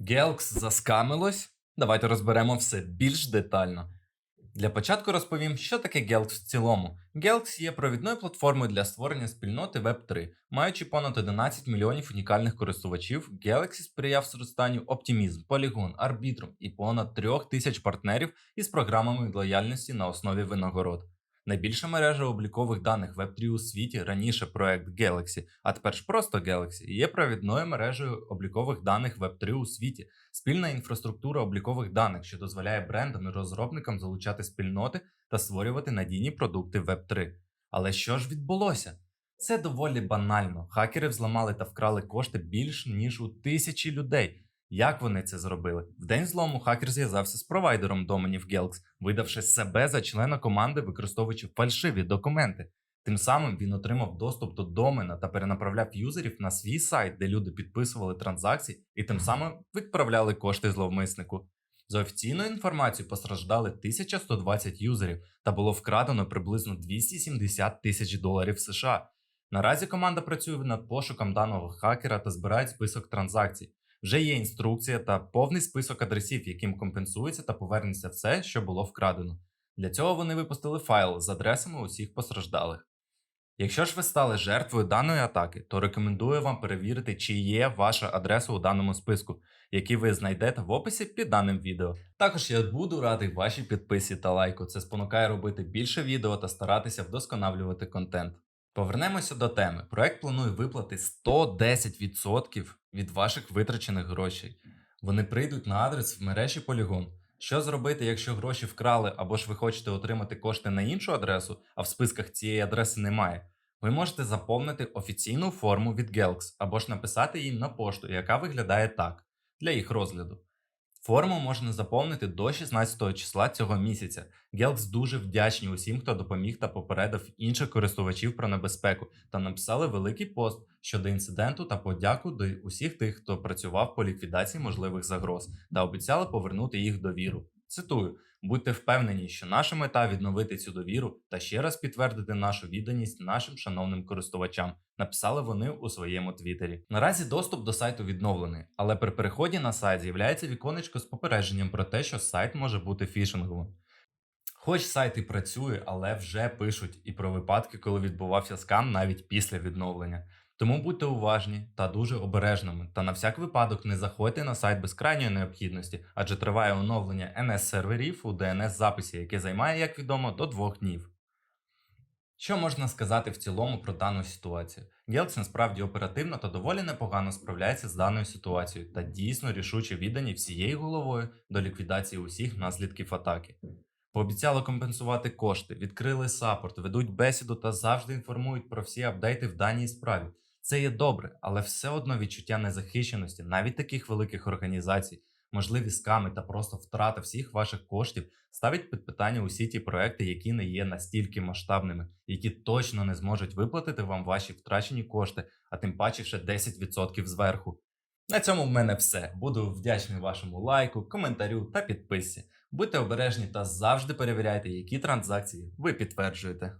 Galax заскамилось? Давайте розберемо все більш детально. Для початку розповім, що таке Galax в цілому. Galax є провідною платформою для створення спільноти Web3. Маючи понад 11 мільйонів унікальних користувачів, Galaxy сприяв зростанню Optimism, Polygon, Arbitrum і понад 3 тисяч партнерів із програмами лояльності на основі винагород. Найбільша мережа облікових даних Web3 у світі раніше проект Galaxy, а тепер ж просто Galaxy, є провідною мережею облікових даних Web3 у світі, спільна інфраструктура облікових даних, що дозволяє брендам і розробникам залучати спільноти та створювати надійні продукти Web3. Але що ж відбулося? Це доволі банально. Хакери взламали та вкрали кошти більш ніж у тисячі людей. Як вони це зробили? В день злому хакер зв'язався з провайдером доменів Galax, видавши себе за члена команди, використовуючи фальшиві документи. Тим самим він отримав доступ до домена та перенаправляв юзерів на свій сайт, де люди підписували транзакції і тим самим відправляли кошти зловмиснику. За офіційною інформацією постраждали 1120 юзерів та було вкрадено приблизно 270 тисяч доларів США. Наразі команда працює над пошуком даного хакера та збирає список транзакцій. Вже є інструкція та повний список адресів, яким компенсується та повернеться все, що було вкрадено. Для цього вони випустили файл з адресами усіх постраждалих. Якщо ж ви стали жертвою даної атаки, то рекомендую вам перевірити, чи є ваша адреса у даному списку, який ви знайдете в описі під даним відео. Також я буду радий вашій підписі та лайку. Це спонукає робити більше відео та старатися вдосконалювати контент. Повернемося до теми. Проект планує виплати 110% від ваших витрачених грошей. Вони прийдуть на адрес в мережі Polygon. Що зробити, якщо гроші вкрали, або ж ви хочете отримати кошти на іншу адресу, а в списках цієї адреси немає? Ви можете заповнити офіційну форму від Galax або ж написати їм на пошту, яка виглядає так для їх розгляду. Форму можна заповнити до 16 числа цього місяця. Гелкс дуже вдячні усім, хто допоміг та попередив інших користувачів про небезпеку та написали великий пост щодо інциденту та подяку до усіх тих, хто працював по ліквідації можливих загроз та обіцяли повернути їх довіру. Цитую: будьте впевнені, що наша мета відновити цю довіру та ще раз підтвердити нашу відданість нашим шановним користувачам. Написали вони у своєму твіттері. Наразі доступ до сайту відновлений, але при переході на сайт з'являється віконечко з попередженням про те, що сайт може бути фішинговим. Хоч сайт і працює, але вже пишуть і про випадки, коли відбувався скам навіть після відновлення. Тому будьте уважні та дуже обережними, та на всяк випадок не заходьте на сайт без крайньої необхідності, адже триває оновлення NS-серверів у DNS-записі, яке займає, як відомо, до двох днів. Що можна сказати в цілому про дану ситуацію? Galaxy насправді оперативно та доволі непогано справляється з даною ситуацією та дійсно рішуче віддані всією головою до ліквідації усіх наслідків атаки. Пообіцяли компенсувати кошти, відкрили саппорт, ведуть бесіду та завжди інформують про всі апдейти в даній справі. Це є добре, але все одно відчуття незахищеності навіть таких великих організацій, можливі сками та просто втрата всіх ваших коштів ставить під питання усі ті проекти, які не є настільки масштабними, які точно не зможуть виплатити вам ваші втрачені кошти, а тим паче ще 10% зверху. На цьому в мене все. Буду вдячний вашому лайку, коментарю та підписці. Будьте обережні та завжди перевіряйте, які транзакції ви підтверджуєте.